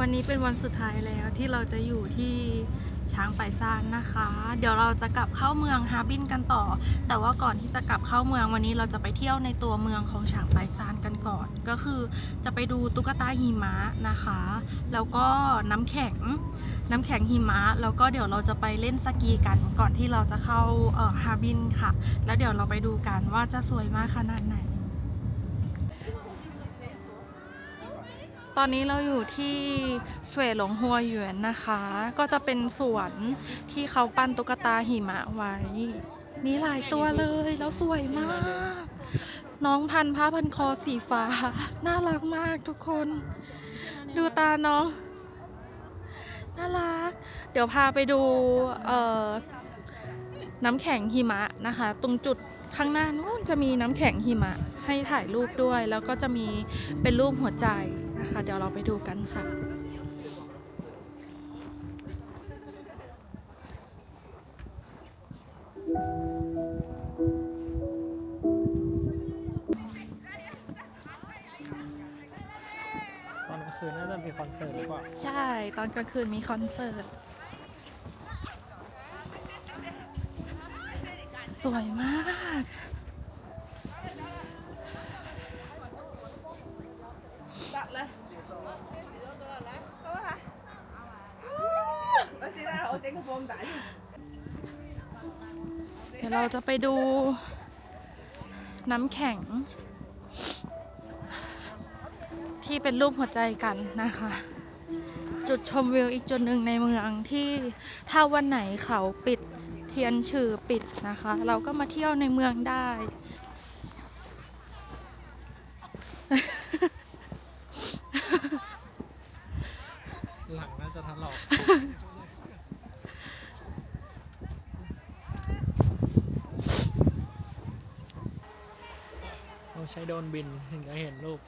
วันนี้เป็นวันสุดท้ายแล้วที่เราจะอยู่ที่ช้างไปซานนะคะ เดี๋ยวเราจะกลับเข้าเมืองฮาบินกันต่อ แต่ว่าก่อนที่จะกลับเข้าเมืองวันนี้เราจะไปเที่ยวในตัวเมืองของช้างไปซานกันก่อน ก็คือจะไปดูตุ๊กตาหิมะนะคะ แล้วก็น้ำแข็ง น้ำแข็งหิมะ แล้วก็เดี๋ยวเราจะไปเล่นสกีกันก่อนที่เราจะเข้าฮาบินค่ะ แล้วเดี๋ยวเราไปดูกันว่าจะสวยมากขนาดไหน ตอนนี้เราอยู่ที่เสวยหลงฮัวหยวนนะคะ ก็จะเป็นสวนที่เขาปั้นตุ๊กตาหิมะไว้ มีหลายตัวเลยแล้วสวยมาก น้องพันผ้าพันคอสีฟ้า น่ารักมากทุกคน ดูตาน้อง น่ารัก เดี๋ยวพาไปดูเอ่อน้ำแข็งหิมะนะคะ ตรงจุดข้างหน้านู้นจะมีน้ำแข็งหิมะให้ถ่ายรูปด้วย แล้วก็จะมีเป็นรูปหัวใจ นะคะ เดี๋ยวเราไปดูกันค่ะตอนกลางคืนน่าจะมีคอนเสิร์ตหรือเปล่าใช่ ตอนกลางคืนมีคอนเสิร์ต สวยมาก จะไปดูน้ำแข็ง ที่เป็นรูปหัวใจกันนะคะ จุดชมวิวอีกจุดหนึ่งในเมืองที่ถ้าวันไหนเขาปิดเทียนชื่อปิดนะคะ เราก็มาเที่ยวในเมืองได้ หลังน่าจะทะเลาะต้องใช้ โดนบินถึงจะเห็นรูป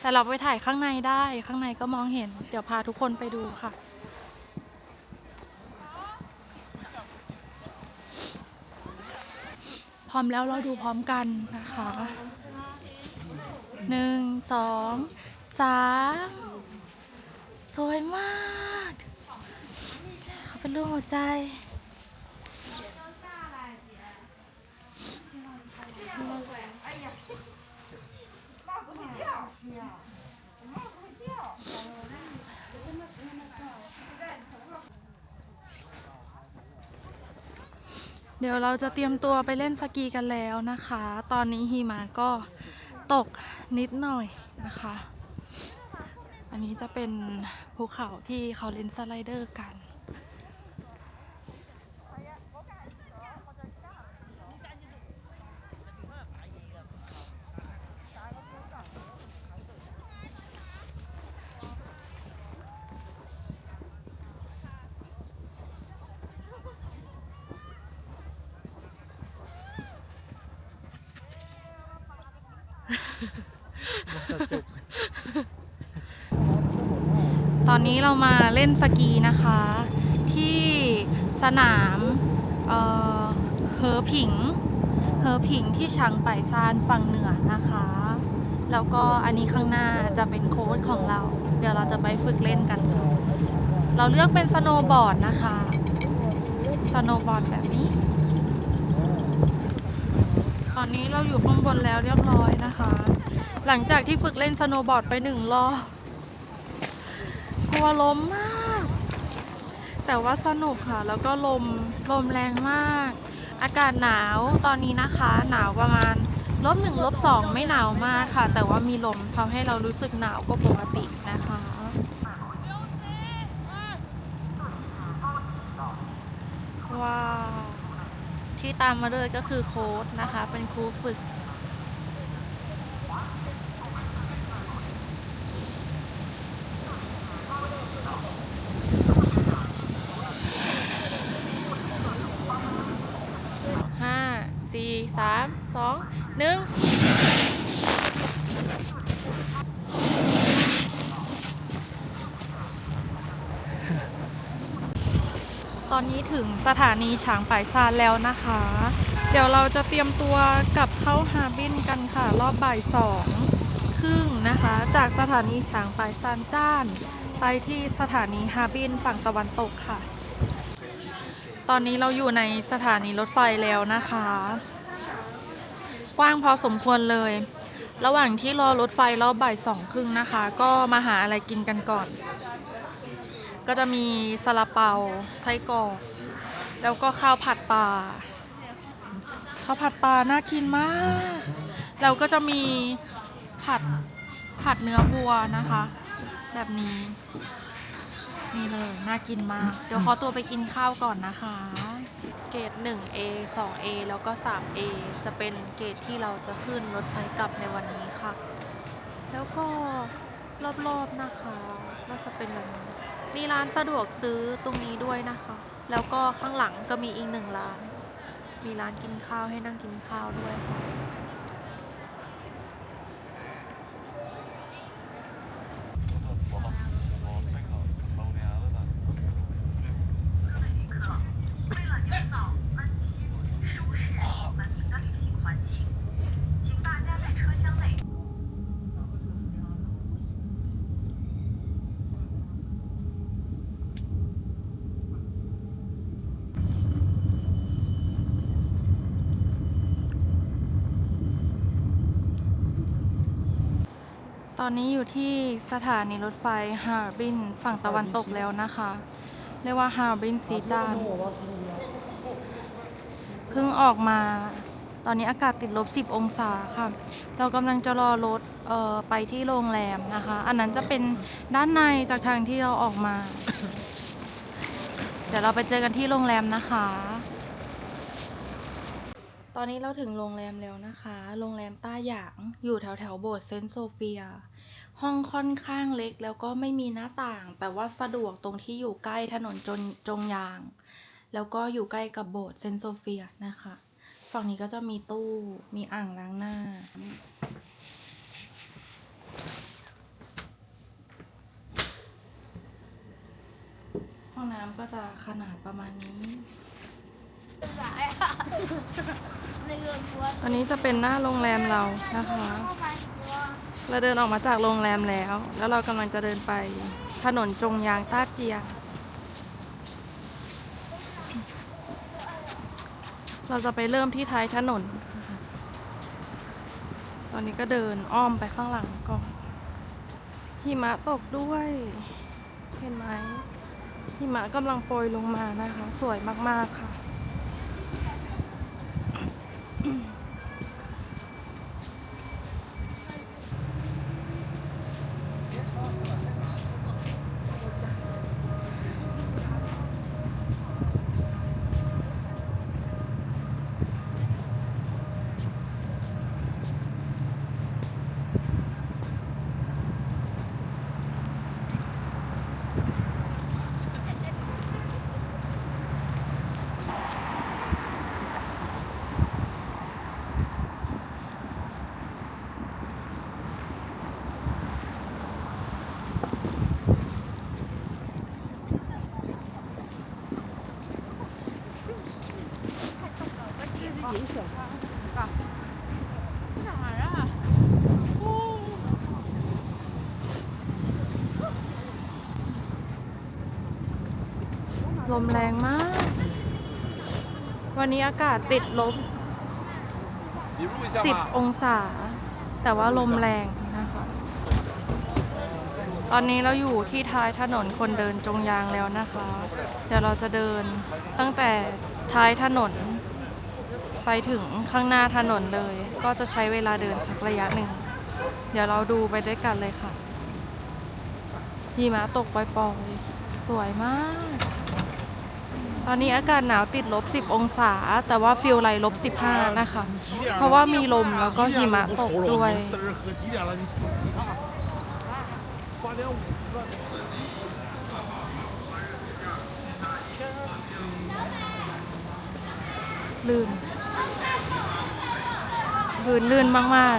แต่เราไปถ่ายข้างในได้ข้างในก็มองเห็น เดี๋ยวพาทุกคนไปดูค่ะ พร้อมแล้วเราดูพร้อมกันนะคะหนึ่งสองสามสวยมาก เขาเป็นรูปหัวใจ เดี๋ยวเราจะเตรียมตัวไปเล่นสกีกันแล้วนะคะ ตอนนี้หิมะก็ตกนิดหน่อยนะคะ อันนี้จะเป็นภูเขาที่เขาเล่นสไลเดอร์กัน จุกตอนนี้เรามาเล่นสกีนะคะ ที่สนามเอ่อเฮอผิงเฮอผิงที่ชางไปซานฝั่งเหนือนะคะ แล้วก็อันนี้ข้างหน้าจะเป็นโค้ชของเรา เดี๋ยวเราจะไปฝึกเล่นกัน เราเลือกเป็นสโนว์บอร์ดนะคะสโนว์บอร์ดแบบนี้ ตอนนี้เราอยู่ข้างบนแล้วเรียบร้อยนะคะ หลังจากที่ฝึกเล่นสโนว์บอร์ดไปหนึ่งรอบกลัวลมมาก แต่ว่าสนุกค่ะ แล้วก็ลมลมแรงมาก อากาศหนาวตอนนี้นะคะ หนาวประมาณลบหนึ่งลบสองไม่หนาวมากค่ะ แต่ว่ามีลมทำให้เรารู้สึกหนาวกว่าปกตินะคะว้าวที่ตามมาเลยก็คือโค้ดนะคะ เป็นครูฝึก ห้า สามสองหนึ่งตอนนี้ถึงสถานีฉางปายซานแล้วนะคะ เดี๋ยวเราจะเตรียมตัวกลับเข้าฮาบินกันค่ะ รอบบ่ายสองครึ่งนะคะ จากสถานีฉางปายซานจ้าน ไปที่สถานีฮาบินฝั่งตะวันตกค่ะ ตอนนี้เราอยู่ในสถานีรถไฟแล้วนะคะ กว้างพอสมควรเลย ระหว่างที่รอรถไฟรอบบ่ายสองครึ่งนะคะ ก็มาหาอะไรกินกันก่อน ก็จะมีซาลาเปาไส้กรอกแล้วก็ข้าวผัดปลาข้าวผัดปลาน่ากินมาก แล้วก็จะมีผัดผัดเนื้อวัวนะคะ แบบนี้ นี่เลย น่ากินมาก เดี๋ยวขอตัวไปกินข้าวก่อนนะคะ เกรด 1A 2A แล้วก็ 3A จะเป็นเกรดที่เราจะขึ้นรถไฟกลับในวันนี้ค่ะ แล้วก็รอบๆนะคะก็จะเป็นแบบนี้มีร้านสะดวกซื้อตรงนี้ด้วยนะคะ แล้วก็ข้างหลังก็มีอีกหนึ่งร้าน มีร้านกินข้าวให้นั่งกินข้าวด้วยค่ะ อนนี้อยู่ที่สถานีรถไฟฮาร์บินฝั่งตะวันตกแล้วนะคะ เรียกว่าฮาร์บินซีจานเพิ่งออกมา ตอนนี้อากาศติดลบ 10 องศาค่ะ เรากำลังจะรอรถเอ่อไปที่โรงแรมนะคะ อันนั้นจะเป็นด้านในจากทางที่เราออกมา เดี๋ยวเราไปเจอกันที่โรงแรมนะคะ ตอนนี้เราถึงโรงแรมแล้วนะคะ โรงแรมต้าหยางอยู่แถวแถวโบสถ์เซนต์โซเฟีย ห้องค่อนข้างเล็กแล้วก็ไม่มีหน้าต่าง แต่ว่าสะดวกตรงที่อยู่ใกล้ถนนจนจงยาง แล้วก็อยู่ใกล้กับโบสถ์เซนต์โซเฟียนะคะ ฝั่งนี้ก็จะมีตู้มีอ่างล้างหน้า ห้องน้ำก็จะขนาดประมาณนี้อันนี้จะเป็นหน้าโรงแรมเรานะคะ เราเดินออกมาจากโรงแรมแล้ว แล้วเรากำลังจะเดินไปถนนจงยางต้าเจีย เราจะไปเริ่มที่ท้ายถนน ตอนนี้ก็เดินอ้อมไปข้างหลังก่อน หิมะตกด้วย เห็นไหม หิมะกำลังโปรยลงมานะคะ สวยมาก ๆ ค่ะ ล มแรงมาก วันนี้อากาศติดลบ 10 องศา แต่ว่าลมแรงนะคะ ตอนนี้เราอยู่ที่ท้ายถนนคนเดินจงยางแล้วนะคะ เดี๋ยวเราจะเดินตั้งแต่ท้ายถนน ไปถึงข้างหน้าถนนเลย ก็จะใช้เวลาเดินสักระยะหนึ่ง เดี๋ยวเราดูไปด้วยกันเลยค่ะหิมะตกปล่อยๆ สวยมาก ตอนนี้อากาศหนาวติดลบ 10 องศา แต่ว่าฟิลไรลบ 15 นะคะ เพราะว่ามีลมแล้วก็หิมะตกด้วยลื่นพื้นลื่นมาก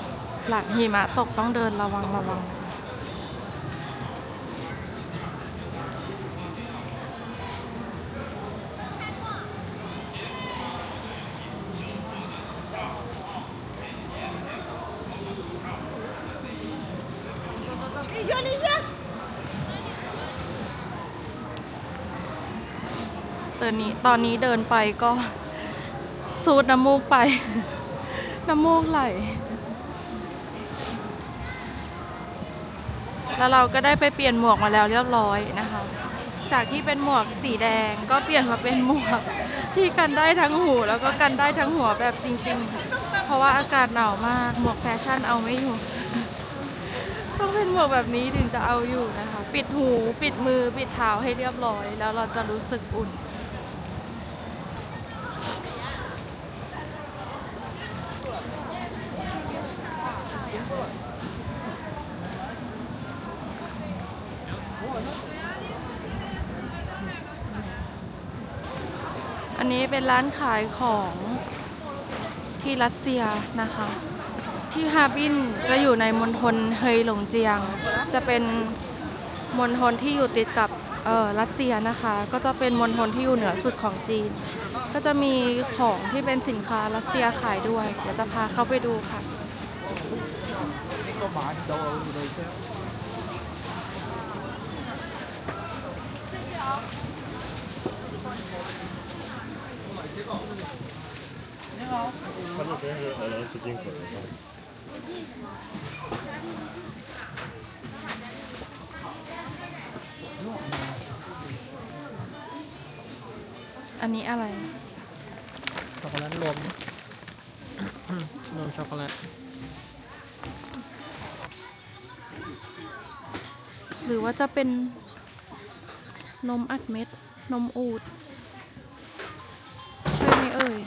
ๆ หลังหิมะตกต้องเดินระวังระวัง ตอนนี้ตอนนี้เดินไปก็สูดน้ำมูกไป น้ำมูกไหล แล้วเราก็ได้ไปเปลี่ยนหมวกมาแล้วเรียบร้อยนะคะ จากที่เป็นหมวกสีแดงก็เปลี่ยนมาเป็นหมวกที่กันได้ทั้งหูแล้วก็กันได้ทั้งหัวแบบจริง ๆ เพราะว่าอากาศหนาวมาก หมวกแฟชั่นเอาไม่อยู่ ต้องเป็นหมวกแบบนี้ถึงจะเอาอยู่นะคะ ปิดหู ปิดมือ ปิดเท้าให้เรียบร้อย แล้วเราจะรู้สึกอุ่น อันนี้เป็น ร้านขายของที่รัสเซียนะคะ ที่ฮาร์บินจะอยู่ในมณฑลเฮยหลงเจียง จะเป็นมณฑลที่อยู่ติดกับเอ่อรัสเซียนะคะ ก็จะเป็นมณฑลที่อยู่เหนือสุดของจีน ก็จะมีของที่เป็นสินค้ารัสเซียขายด้วย เดี๋ยวจะพาเข้าไปดูค่ะ 他那边是俄罗斯进口的。 อันนี้อะไร ช็อกโกแลตรวม รวมช็อกโกแลต หรือว่าจะเป็นนมอัดเม็ด นมอูดใช่ ไหมเอ่ย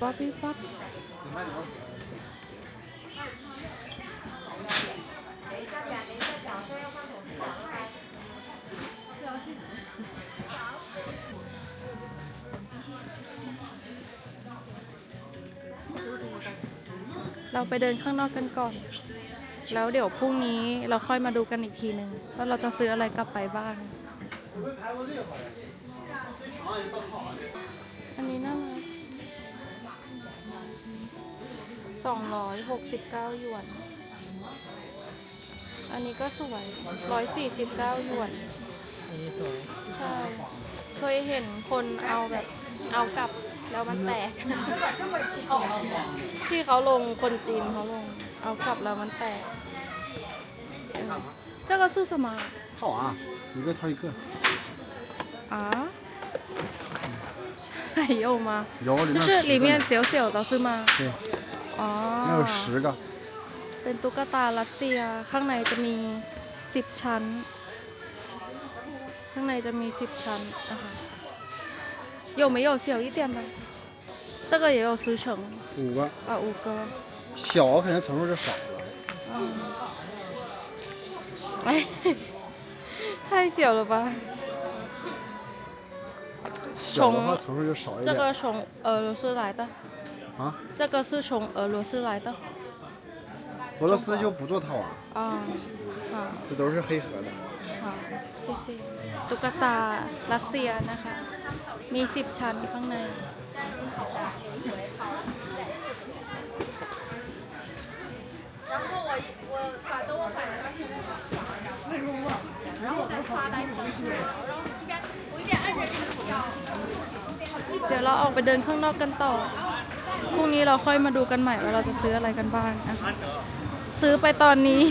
ป๊อปปี้ป๊อปเราไปเดินข้างนอกกันก่อน แล้วเดี๋ยวพรุ่งนี้เราค่อยมาดูกันอีกทีหนึ่งว่าเราจะซื้ออะไรกลับไปบ้าง อันนี้น่ารักสองร้อยหกสิบเก้าหยวน อันนี้ก็สวยร้อยสี่สิบเก้าหยวน อันนี้สวย ใช่ เคยเห็นคนเอาแบบเอากลับแล้วมันแตก ที่เขาลงคนจีนเขาลง เอากลับแล้วมันแตก เออ这个是什么套啊，一个套一个，啊？还有吗？有里面就是里面小小的是吗？对，哦，还有十个， เป็นตุ๊กตารัสเซีย ข้างในจะมีสิบชั้น ข้างในจะมีสิบชั้นนะคะ有没有小一点的？这个也有十层五个，啊，五个。小肯定层数就少了。嗯， 哎，太小了吧？小的话层数就少一点。这个从俄罗斯来的，啊，这个是从俄罗斯来的。俄罗斯就不做套娃，啊，好。这都是黑盒的。 ค่ะซีซีตุ๊กตารัสเซียนะคะ มีสิบชั้นข้างใน ออกไปเดินข้างนอกกันต่อ พรุ่งนี้เราค่อยมาดูกันใหม่ว่าเราจะซื้ออะไรกันบ้างนะคะซื้อไปตอนนี้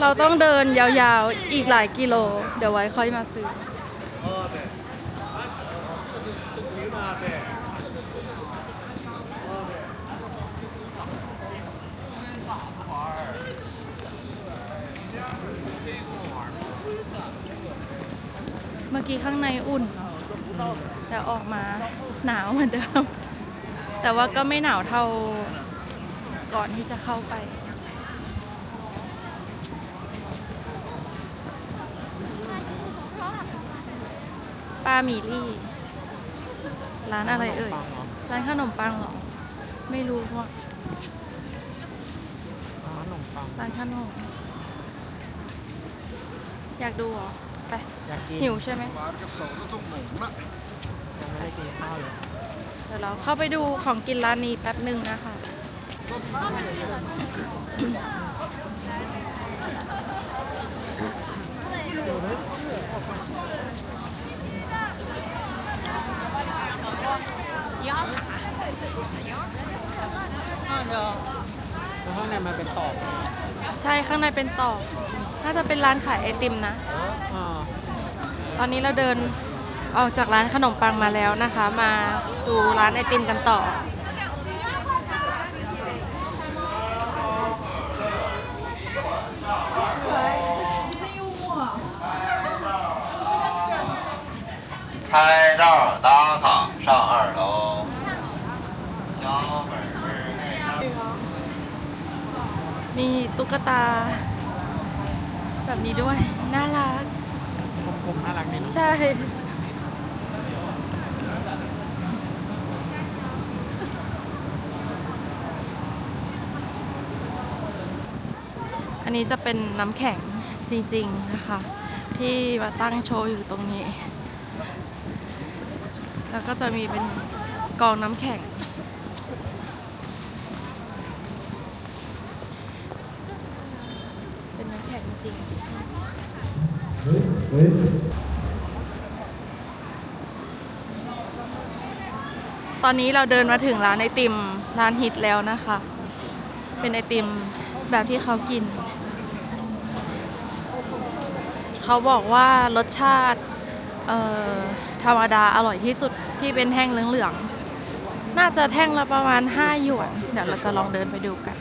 เราต้องเดินยาวๆ อีกหลายกิโล เดี๋ยวไว้ค่อยมาซื้อ เมื่อกี้ข้างในอุ่น แต่ออกมา หนาวเหมือนเดิม แต่ว่าก็ไม่หนาวเท่าก่อนที่จะเข้าไป ป้ามี่รี่ ร้านอะไรเอ่ย ร้านขนมปังหรอ ไม่รู้ว่าร้านขนมปังอยากดูเหรอ ไปหิวใช่ไหม ตีข้าวเลยเดี๋ยวเราเข้าไปดูของกินร้านนี้แป๊บหนึ่งนะคะ ข้ายวแล้ข้างในมันเป็นตอกใช่ข้างในเป็นต่อกน่าจะเป็นร้านขายไอติมนะ อ่ตอนนี้เราเดิน ออกจากร้านขนมปังมาแล้วนะคะ มาดูร้านไอติมกันต่อ 拍照打卡上二楼，小本本内张。 มีตุ๊กตา แบบนี้ด้วย น่ารัก กลมๆน่ารักดีเนอะ ใช่ อันนี้จะเป็นน้ำแข็งจริงๆนะคะ ที่มาตั้งโชว์อยู่ตรงนี้ แล้วก็จะมีเป็นกองน้ำแข็ง เป็นน้ำแข็งจริงตอนนี้เราเดินมาถึงร้านไอติมร้านฮิตแล้วนะคะ เป็นไอติมแบบที่เขากิน เขาบอกว่ารสชาติธรรมดาอร่อยที่สุดที่เป็นแท่งเหลืองๆ น่าจะแท่งละประมาณ 5 หยวน เดี๋ยวเราจะลองเดินไปดูกัน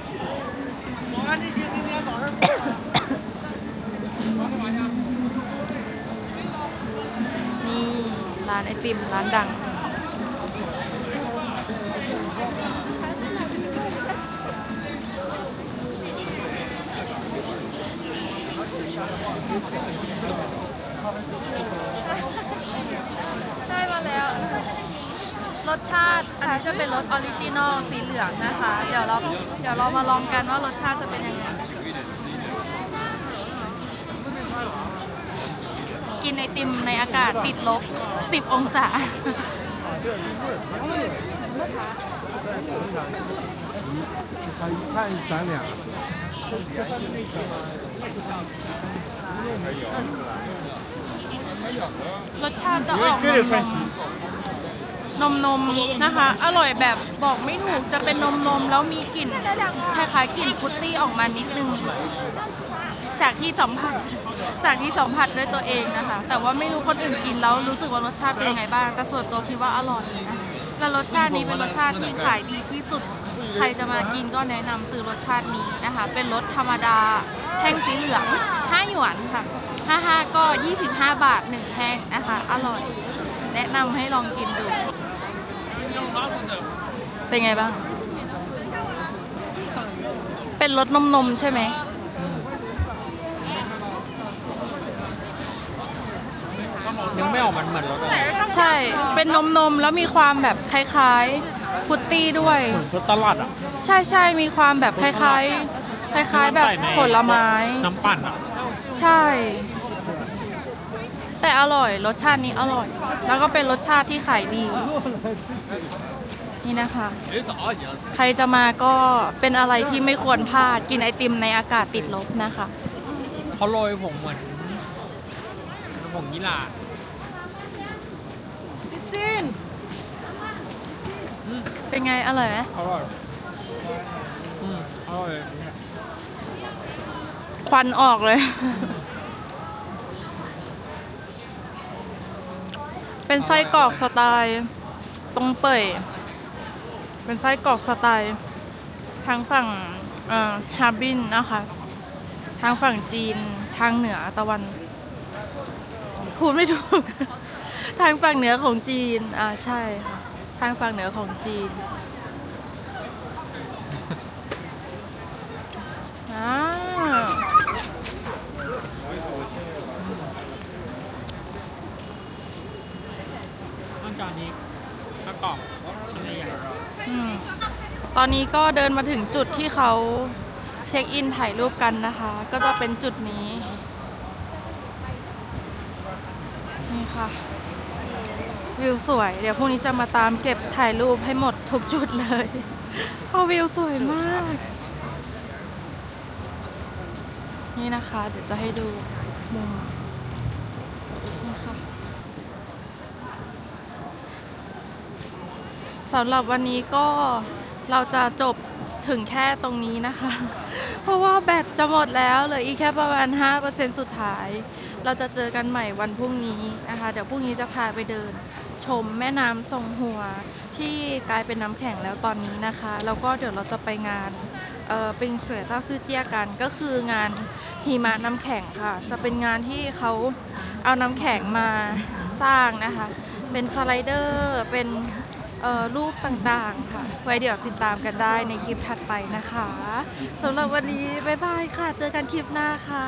นี่ ร้านไอติม ร้านดัง ได้มาแล้ว รสช าติ อันนี้จะเป็นรสออริจินอลสีเหลืองนะคะ เดี๋ยวเราเดี๋ยวเรามาลองกันว่ารสชาติจะเป็นยังไง กินไอติมในอากาศติดลบ 10 องศา 他一看咱俩， รสชาติจะออกนม นมๆนะคะ อร่อยแบบบอกไม่ถูกจะเป็นนมนมแล้วมีกลิ่นคล้ายๆกลิ่นฟุตตี้ออกมานิดนึง จากที่สัมผัสจากที่สัมผัสด้วยตัวเองนะคะ แต่ว่าไม่รู้คนอื่นกินแล้วรู้สึกว่ารสชาติเป็นยังไงบ้าง แต่ส่วนตัวคิดว่าอร่อยนะและรสชาตินี้เป็นรสชาติที่ขายดีที่สุด ใครจะมากินก็แนะนำซื้อรสชาตินี้นะคะ เป็นรสธรรมดาแท่งสีเหลือง5หยวนค่ะ55ก็ 25 บาท 1แท่งนะคะ อร่อย แนะนำให้ลองกินดู เป็นไงบ้าง เป็นรสนมนมๆใช่ไหม นึกไม่ออกมันเหมือนรสอะไรใช่ เป็นนมนมๆแล้วมีความแบบคล้ายๆฟรุตตี้ด้วย เหมือนฟรุตตลอดอะ ใช่ใช่มีความแบบคล้ายๆ คล้ายๆ แบบใส่ในผลไม้ น้ำปั่นอะ ใช่ แต่อร่อยรสชาตินี้อร่อย แล้วก็เป็นรสชาติที่ขายดี นี่นะคะ ใครจะมาก็เป็นอะไรที่ไม่ควรพลาดกินไอติมในอากาศติดลบนะคะเขาโรยผงเหมือนผงยี่หร่าเป็นไงอร่อยไหมอร่อยอืมอร่อยควันออกเลย เป็นไส้กรอกสไตล์ตรงเป่ยเป็นไส้กรอกสไตล์ทางฝั่งเอ่อฮาร์บินนะคะ ทางฝั่งจีนทางเหนือตะวันพูดไม่ถูก ทางฝั่งเหนือของจีน อ่าใช่ค่ะ ทางฝั่งเหนือของจีน อ่า ต้องจานนี้มะ กอกอันใหญ่อืมตอนนี้ก็เดินมาถึงจุดที่เขาเช็คอินถ่ายรูปกันนะคะ ก็จะเป็นจุดนี้ นี่ค่ะ วิวสวย เดี๋ยวพรุ่งนี้จะมาตามเก็บถ่ายรูปให้หมดทุกจุดเลยเพราะวิวสวยมาก นี่นะคะ เดี๋ยวจะให้ดูมุมนี่ค่ะ สำหรับวันนี้ก็เราจะจบถึงแค่ตรงนี้นะคะ เพราะว่าแบตจะหมดแล้วเหลืออีกแค่ประมาณ 5%สุดท้าย เราจะเจอกันใหม่วันพรุ่งนี้นะคะ เดี๋ยวพรุ่งนี้จะพาไปเดิน ชมแม่น้ำทรงหัวที่กลายเป็นน้ำแข็งแล้วตอนนี้นะคะ แล้วก็เดี๋ยวเราจะไปงานเอ่อปิงสวยต้าซื่อเจียกันก็คืองานหิมะน้ำแข็งค่ะ จะเป็นงานที่เขาเอาน้ำแข็งมาสร้างนะคะ เป็นสไลเดอร์เป็น อ่อรูปต่างๆค่ะ ไว้เดี๋ยวติดตามกันได้ในคลิปถัดไปนะคะสำหรับวันนี้ บ๊ายบายค่ะ เจอกันคลิปหน้าค่ะ